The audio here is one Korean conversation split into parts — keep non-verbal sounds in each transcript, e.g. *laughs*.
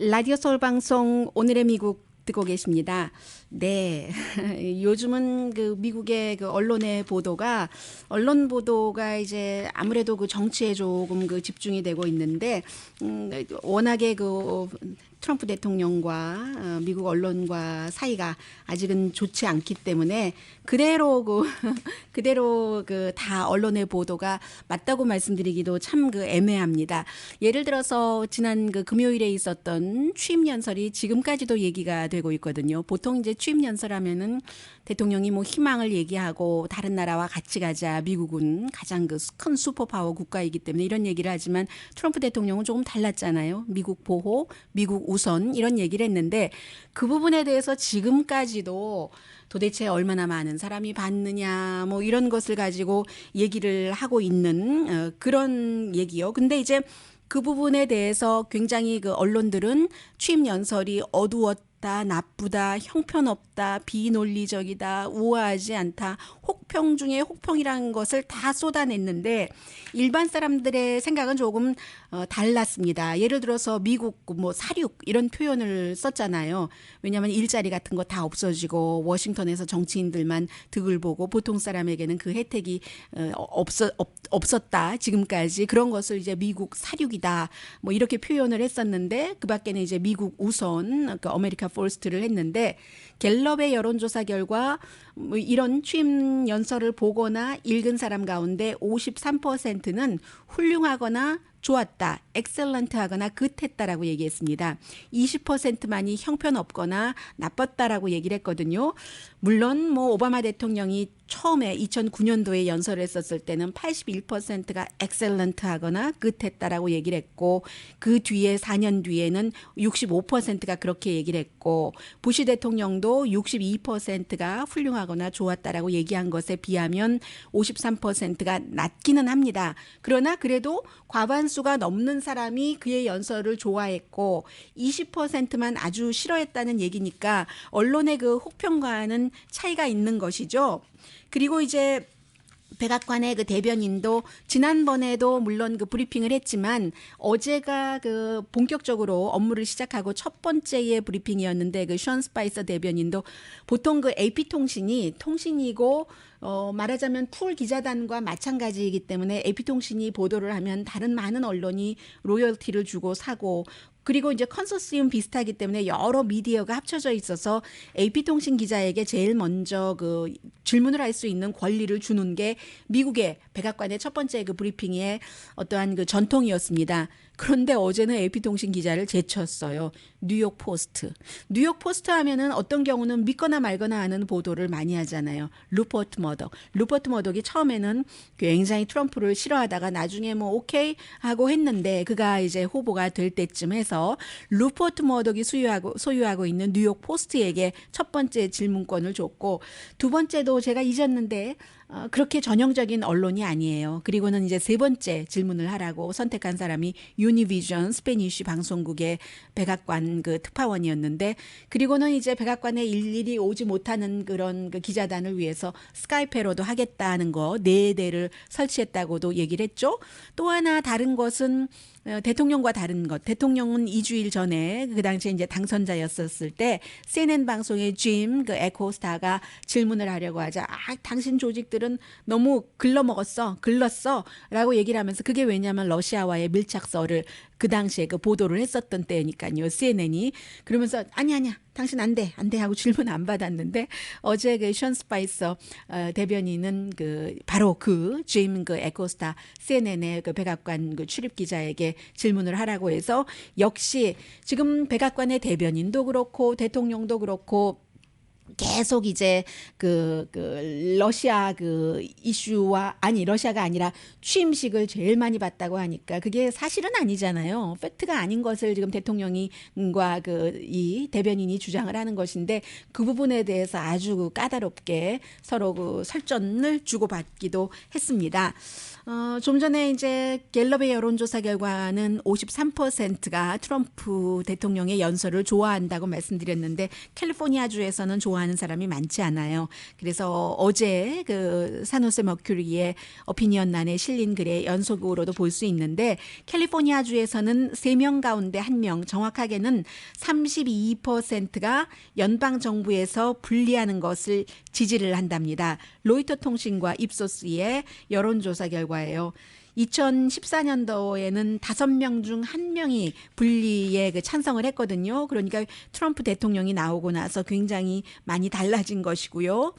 라디오 서울 방송 오늘의 미국 듣고 계십니다. 네. *laughs* 요즘은 그 미국의 그 언론의 보도가 언론 보도가 이제 아무래도 그 정치에 조금 그 집중이 되고 있는데 음 워낙에 그 트럼프 대통령과 어, 미국 언론과 사이가 아직은 좋지 않기 때문에 그대로 그 *laughs* 그대로 그 다 언론의 보도가 맞다고 말씀드리기도 참 그 애매합니다. 예를 들어서 지난 그 금요일에 있었던 취임 연설이 지금까지도 얘기가 되고 있거든요. 보통 이제 취임 연설하면은 대통령이 뭐 희망을 얘기하고 다른 나라와 같이 가자. 미국은 가장 그 큰 슈퍼파워 국가이기 때문에 이런 얘기를 하지만 트럼프 대통령은 조금 달랐잖아요. 미국 보호, 미국 우선 이런 얘기를 했는데 그 부분에 대해서 지금까지도 도대체 얼마나 많은 사람이 봤느냐 뭐 이런 것을 가지고 얘기를 하고 있는 어, 그런 얘기요. 근데 이제 그 부분에 대해서 굉장히 그 언론들은 취임 연설이 어두웠 다, 나쁘다, 형편없다, 비논리적이다, 우아하지 않다, 혹평 중에 혹평이라는 것을 다 쏟아냈는데 일반 사람들의 생각은 조금 어, 달랐습니다. 예를 들어서 미국 뭐 사륙 이런 표현을 썼잖아요. 왜냐하면 일자리 같은 거 다 없어지고 워싱턴에서 정치인들만 득을 보고 보통 사람에게는 그 혜택이 어, 없어, 없, 없었다 지금까지 그런 것을 이제 미국 사륙이다 뭐 이렇게 표현을 했었는데 그 밖에는 이제 미국 우선 그 아메리카 포스트를 했는데 갤럽의 여론조사 결과 뭐 이런 취임 연설을 보거나 읽은 사람 가운데 53%는 훌륭하거나 좋았다, 엑셀런트하거나 긋했다라고 얘기했습니다. 20%만이 형편없거나 나빴다라고 얘기를 했거든요. 물론 뭐 오바마 대통령이 처음에 2009년도에 연설을 했었을 때는 81%가 엑셀런트하거나 긋했다라고 얘기를 했고 그 뒤에 4년 뒤에는 65%가 그렇게 얘기를 했고 부시 대통령도 62%가 훌륭하거나 좋았다라고 얘기한 것에 비하면 53%가 낮기는 합니다. 그러나 그래도 과반수가 넘는 사람이 그의 연설을 좋아했고 20%만 아주 싫어했다는 얘기니까 언론의 그 혹평과는 차이가 있는 것이죠. 그리고 이제 백악관의 그 대변인도 지난번에도 물론 그 브리핑을 했지만 어제가 그 본격적으로 업무를 시작하고 첫 번째의 브리핑이었는데 그션 스파이서 대변인도 보통 그 AP 통신이 통신이고 어 말하자면 풀 기자단과 마찬가지이기 때문에 AP 통신이 보도를 하면 다른 많은 언론이 로열티를 주고 사고 그리고 이제 컨소시움 비슷하기 때문에 여러 미디어가 합쳐져 있어서 AP통신 기자에게 제일 먼저 그 질문을 할 수 있는 권리를 주는 게 미국의 백악관의 첫 번째 그 브리핑의 어떠한 그 전통이었습니다. 그런데 어제는 AP통신 기자를 제쳤어요. 뉴욕 포스트. 뉴욕 포스트 하면은 어떤 경우는 믿거나 말거나 하는 보도를 많이 하잖아요. 루퍼트 머덕. 루퍼트 머덕이 처음에는 굉장히 트럼프를 싫어하다가 나중에 뭐 오케이 하고 했는데 그가 이제 후보가 될 때쯤 해서 루퍼트 머덕이 소유하고 소유하고 있는 뉴욕 포스트에게 첫 번째 질문권을 줬고 두 번째도 제가 잊었는데 어, 그렇게 전형적인 언론이 아니에요. 그리고는 이제 세 번째 질문을 하라고 선택한 사람이 유니비전 스페니쉬 방송국의 백악관 그 특파원이었는데 그리고는 이제 백악관에 일일이 오지 못하는 그런 그 기자단을 위해서 스카이페로도 하겠다는 거 네 대를 설치했다고도 얘기를 했죠. 또 하나 다른 것은 어, 대통령과 다른 것. 대통령은 2주일 전에 그 당시에 이제 당선자였었을 때 CNN 방송의 짐그 에코스타가 질문을 하려고 하자 아 당신 조직들 은 너무 글러먹었어, 글렀어 라고 얘기를 하면서 그게 왜냐하면 러시아와의 밀착서를 그 당시에 그 보도를 했었던 때니까요. CNN이 그러면서 아니 아니야. 당신 안 돼. 안 돼 하고 질문 안 받았는데 어제 그션 스파이서 어, 대변인은 그 바로 그제임그 에코스타 CNN의 그 백악관 그 출입 기자에게 질문을 하라고 해서 역시 지금 백악관의 대변인도 그렇고 대통령도 그렇고 계속 이제 그, 그, 러시아 그 이슈와, 아니, 러시아가 아니라 취임식을 제일 많이 봤다고 하니까 그게 사실은 아니잖아요. 팩트가 아닌 것을 지금 대통령이과 그, 이 대변인이 주장을 하는 것인데 그 부분에 대해서 아주 그 까다롭게 서로 그 설전을 주고받기도 했습니다. 어, 좀 전에 이제 갤럽의 여론조사 결과는 53%가 트럼프 대통령의 연설을 좋아한다고 말씀드렸는데 캘리포니아주에서는 좋아 좋아하는 사람이 많지 않아요. 그래서 어제 그 사노세 머큐리의 어피니언란에 실린 글의 연속으로도 볼 수 있는데 캘리포니아 주에서는 3명 가운데 1명 정확하게는 32%가 연방 정부에서 분리하는 것을 지지를 한답니다. 로이터 통신과 입소스의 여론조사 결과예요. 2014년도에는 다섯 명 중 한 명이 분리에 그 찬성을 했거든요. 그러니까 트럼프 대통령이 나오고 나서 굉장히 많이 달라진 것이고요.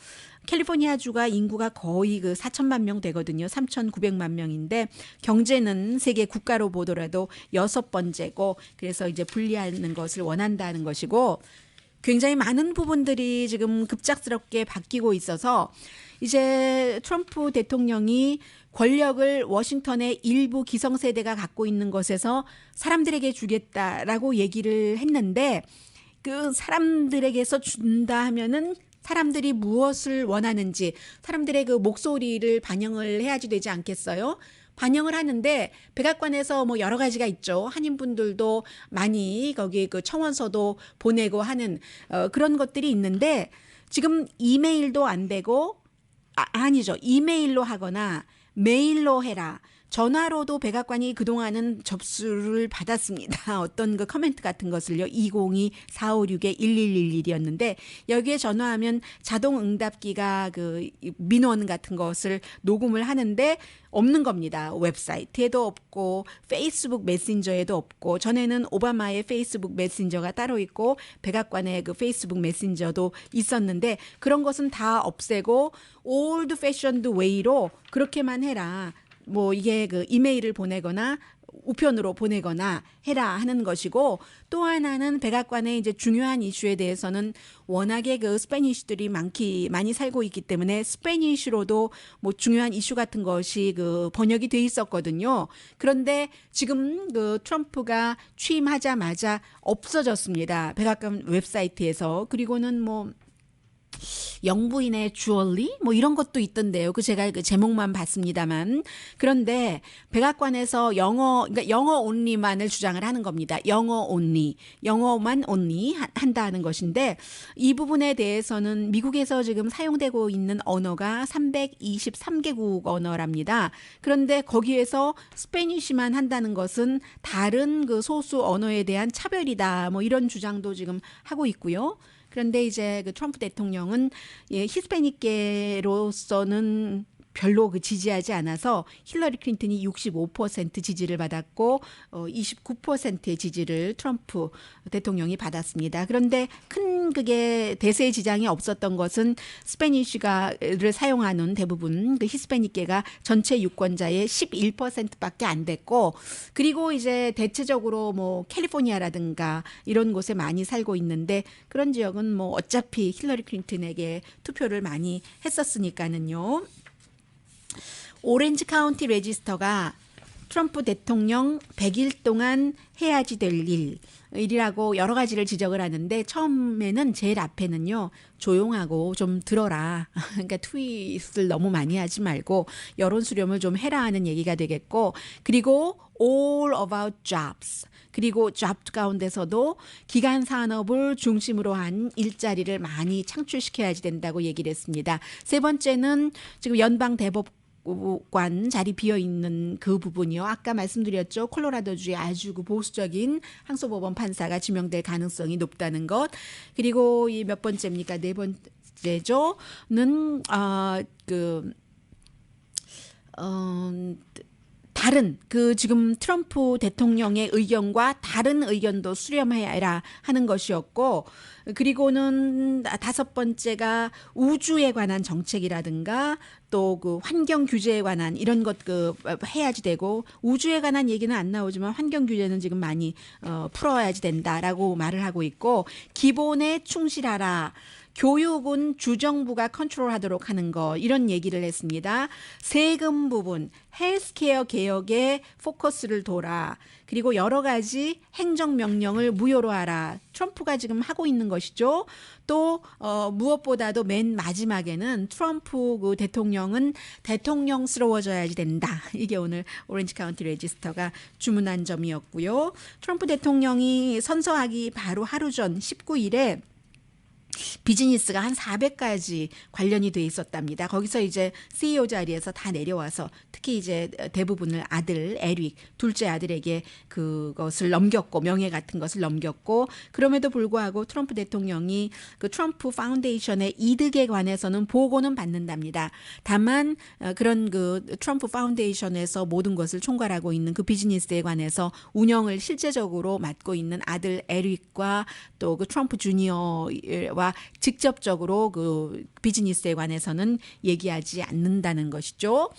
캘리포니아 주가 인구가 거의 그 4천만 명 되거든요. 3,900만 명인데 경제는 세계 국가로 보더라도 여섯 번째고 그래서 이제 분리하는 것을 원한다는 것이고 굉장히 많은 부분들이 지금 급작스럽게 바뀌고 있어서 이제 트럼프 대통령이 권력을 워싱턴의 일부 기성세대가 갖고 있는 것에서 사람들에게 주겠다라고 얘기를 했는데 그 사람들에게서 준다 하면은 사람들이 무엇을 원하는지 사람들의 그 목소리를 반영을 해야지 되지 않겠어요? 반영을 하는데 백악관에서 뭐 여러 가지가 있죠. 한인분들도 많이 거기 그 청원서도 보내고 하는 어 그런 것들이 있는데 지금 이메일도 안 되고 아, 아니죠. 이메일로 하거나 메일로 해라. 전화로도 백악관이 그동안은 접수를 받았습니다. *laughs* 어떤 그 커멘트 같은 것을요. 202-456-1111이었는데 여기에 전화하면 자동 응답기가 그 민원 같은 것을 녹음을 하는데 없는 겁니다. 웹사이트에도 없고 페이스북 메신저에도 없고 전에는 오바마의 페이스북 메신저가 따로 있고 백악관의 그 페이스북 메신저도 있었는데 그런 것은 다 없애고 올드 패션드 웨이로 그렇게만 해라. 뭐 이게 그 이메일을 보내거나 우편으로 보내거나 해라 하는 것이고 또 하나는 백악관의 이제 중요한 이슈에 대해서는 워낙에 그 스페니쉬들이 많기 많이 살고 있기 때문에 스페니쉬로도 뭐 중요한 이슈 같은 것이 그 번역이 돼 있었거든요. 그런데 지금 그 트럼프가 취임하자마자 없어졌습니다. 백악관 웹사이트에서 그리고는 뭐 영부인의 주얼리 뭐 이런 것도 있던데요. 그 제가 그 제목만 봤습니다만 그런데 백악관에서 영어 그러니까 영어 온리만을 주장을 하는 겁니다. 영어 온리 영어만 온리 한다는 것인데 이 부분에 대해서는 미국에서 지금 사용되고 있는 언어가 323개국 언어랍니다. 그런데 거기에서 스페니쉬만 한다는 것은 다른 그 소수 언어에 대한 차별이다. 뭐 이런 주장도 지금 하고 있고요. 그런데 이제 그 트럼프 대통령은 예, 히스패닉계로서는 별로 그 지지하지 않아서 힐러리 클린턴이 65% 지지를 받았고 어 29%의 지지를 트럼프 대통령이 받았습니다. 그런데 큰 그게 대세의 지장이 없었던 것은 스페니쉬가를 사용하는 대부분 그 히스패닉계가 전체 유권자의 11%밖에 안 됐고 그리고 이제 대체적으로 뭐 캘리포니아라든가 이런 곳에 많이 살고 있는데 그런 지역은 뭐 어차피 힐러리 클린턴에게 투표를 많이 했었으니까는요. 오렌지 카운티 레지스터가 트럼프 대통령 100일 동안 해야지 될 일, 일이라고 여러 가지를 지적을 하는데 처음에는 제일 앞에는요 조용하고 좀 들어라 *laughs* 그러니까 트윗을 너무 많이 하지 말고 여론 수렴을 좀 해라 하는 얘기가 되겠고 그리고 all about jobs 그리고 job 가운데서도 기간 산업을 중심으로 한 일자리를 많이 창출시켜야지 된다고 얘기를 했습니다. 세 번째는 지금 연방 대법 관 자리 비어 있는 그 부분이요. 아까 말씀드렸죠. 콜로라도주의 아주 그 보수적인 항소법원 판사가 지명될 가능성이 높다는 것. 그리고 이 몇 번째입니까? 네 번째죠는 아그 어, 다른 그 지금 트럼프 대통령의 의견과 다른 의견도 수렴해야 하는 것이었고 그리고는 다섯 번째가 우주에 관한 정책이라든가 또 그 환경 규제에 관한 이런 것 그 해야지 되고 우주에 관한 얘기는 안 나오지만 환경 규제는 지금 많이 어 풀어야지 된다라고 말을 하고 있고 기본에 충실하라. 교육은 주정부가 컨트롤하도록 하는 거 이런 얘기를 했습니다. 세금 부분, 헬스케어 개혁에 포커스를 둬라. 그리고 여러 가지 행정 명령을 무효로 하라. 트럼프가 지금 하고 있는 것이죠. 또 어, 무엇보다도 맨 마지막에는 트럼프 그 대통령은 대통령스러워져야지 된다. *laughs* 이게 오늘 오렌지 카운티 레지스터가 주문한 점이었고요. 트럼프 대통령이 선서하기 바로 하루 전 19일에 비즈니스가 한 400가지 관련이 돼 있었답니다. 거기서 이제 CEO 자리에서 다 내려와서 특히 이제 대부분을 아들 에릭 둘째 아들에게 그것을 넘겼고 명예 같은 것을 넘겼고 그럼에도 불구하고 트럼프 대통령이 그 트럼프 파운데이션의 이득에 관해서는 보고는 받는답니다. 다만 어, 그런 그 트럼프 파운데이션에서 모든 것을 총괄하고 있는 그 비즈니스에 관해서 운영을 실제적으로 맡고 있는 아들 에릭과 또 그 트럼프 주니어와 직접적으로 그 비즈니스에 관해서는 얘기하지 않는다는 것이죠.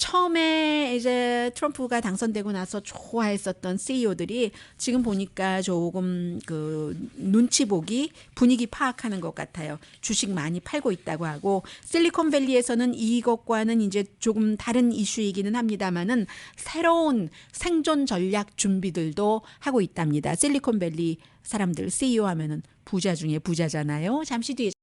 처음에 이제 트럼프가 당선되고 나서 좋아했었던 CEO들이 지금 보니까 조금 그 눈치 보기 분위기 파악하는 것 같아요. 주식 많이 팔고 있다고 하고 실리콘밸리에서는 이것과는 이제 조금 다른 이슈이기는 합니다만은 새로운 생존 전략 준비들도 하고 있답니다. 실리콘밸리 사람들 CEO 하면은 부자 중에 부자잖아요. 잠시 뒤에